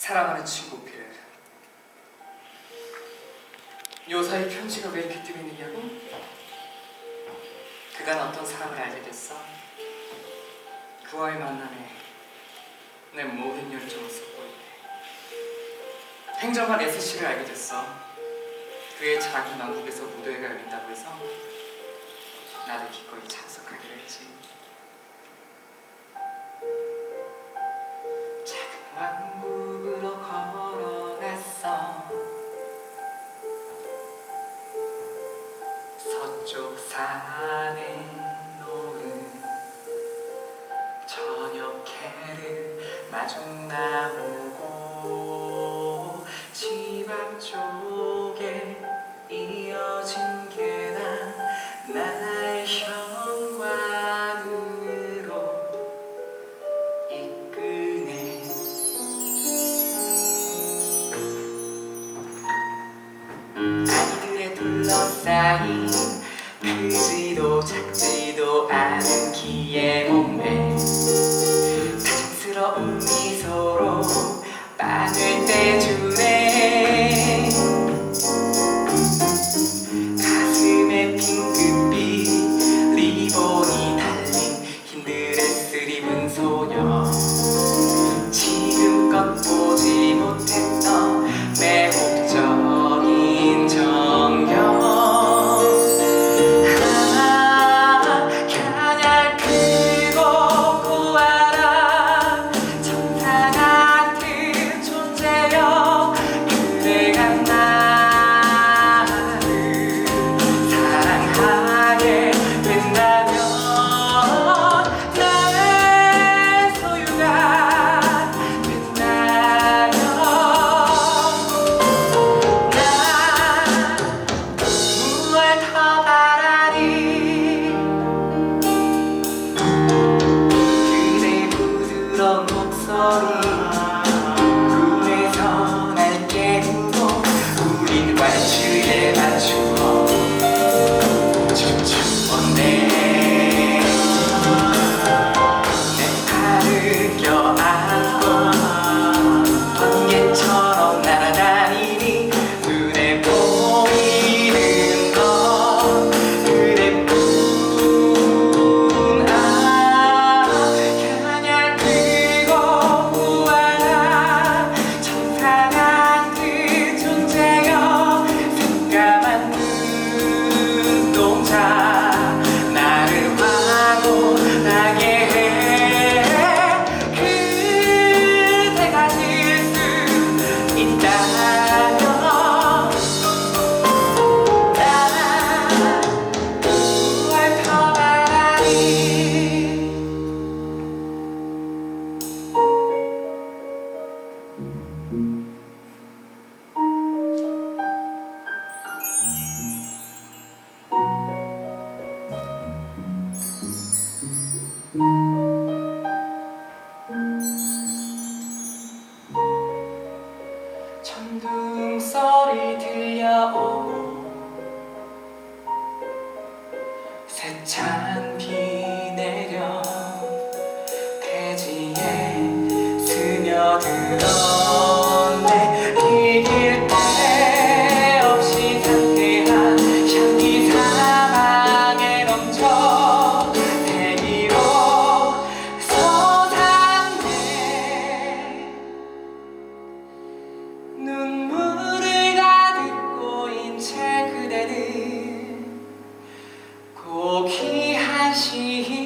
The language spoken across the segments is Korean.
사랑하는 친구 필. 요사이 편지가 왜 이렇게 뜨고 있느냐고? 그간 어떤 사람을 알게 됐어. 그와의 만남에 내 모든 열정을 쏟고 있네. 행정관 SC를 알게 됐어. 그의 자기 왕국에서 무대가 열린다고 해서 나도 기꺼이 참석하기로 했지. 산에 노는 저녁 해를 마중 나오고 집 앞쪽에 이어진 계단 날 현관으로 이끄네. 아이들에 둘러싸인 크지도 작지도 않은 키의 몸매 천둥 소리 들려오고 세찬 비 내려 대지에 스며들었 き始め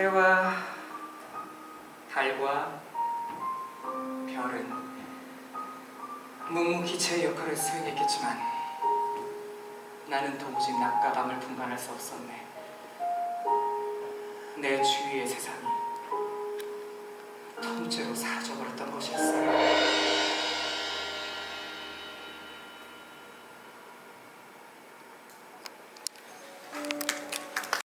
해와 달과 별은 묵묵히 제 역할을 수행했겠지만 나는 도무지 낮과 밤을 분간할 수 없었네. 내 주위의 세상이 통째로 사라져버렸던 것이었어.